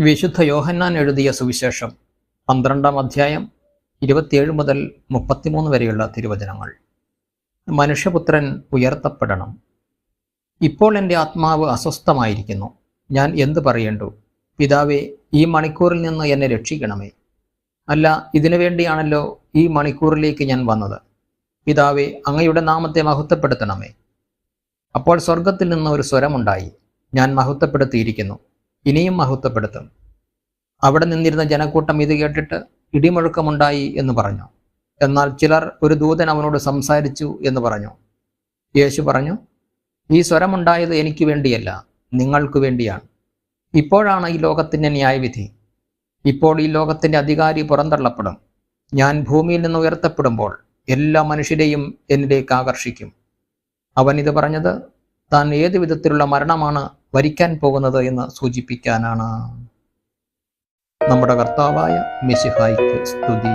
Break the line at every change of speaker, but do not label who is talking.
വിശുദ്ധ യോഹന്നാൻ എഴുതിയ സുവിശേഷം പന്ത്രണ്ടാം അധ്യായം ഇരുപത്തിയേഴ് മുതൽ മുപ്പത്തിമൂന്ന് വരെയുള്ള തിരുവചനങ്ങൾ. മനുഷ്യപുത്രൻ ഉയർത്തപ്പെടണം. ഇപ്പോൾ എന്റെ ആത്മാവ് അസ്വസ്ഥമായിരിക്കുന്നു. ഞാൻ എന്തു പറയേണ്ടു? പിതാവേ ഈ മണിക്കൂറിൽ നിന്ന് എന്നെ രക്ഷിക്കണമേ. അല്ല ഇതിനു വേണ്ടിയാണല്ലോ ഈ മണിക്കൂറിലേക്ക് ഞാൻ വന്നത്. പിതാവേ അങ്ങയുടെ നാമത്തെ മഹത്വപ്പെടുത്തണമേ. അപ്പോൾ സ്വർഗത്തിൽ നിന്ന് ഒരു സ്വരമുണ്ടായി. ഞാൻ മഹത്വപ്പെടുത്തിയിരിക്കുന്നു. ഇനിയും മഹത്വപ്പെടുത്തും. അവിടെ നിന്നിരുന്ന ജനക്കൂട്ടം ഇത് കേട്ടിട്ട് ഇടിമുഴക്കമുണ്ടായി എന്ന് പറഞ്ഞു. എന്നാൽ ചിലർ ഒരു ദൂതൻ അവനോട് സംസാരിച്ചു എന്ന് പറഞ്ഞു. യേശു പറഞ്ഞു ഈ സ്വരമുണ്ടായത് എനിക്ക് വേണ്ടിയല്ല നിങ്ങൾക്ക് വേണ്ടിയാണ്. ഇപ്പോഴാണ് ഈ ലോകത്തിന്റെ ന്യായവിധി. ഇപ്പോൾ ഈ ലോകത്തിന്റെ അധികാരി പുറന്തള്ളപ്പെടും. ഞാൻ ഭൂമിയിൽ നിന്ന് ഉയർത്തപ്പെടുമ്പോൾ എല്ലാ മനുഷ്യരെയും എന്നിലേക്ക് ആകർഷിക്കും. അവൻ ഇത് പറഞ്ഞത് താൻ ഏത് വിധത്തിലുള്ള മരണമാണ് വരിക്കാൻ പോകുന്നത് എന്ന് സൂചിപ്പിക്കാനാണ് നമ്മുടെ കർത്താവായ മിശിഹായ്ക്ക് സ്തുതി.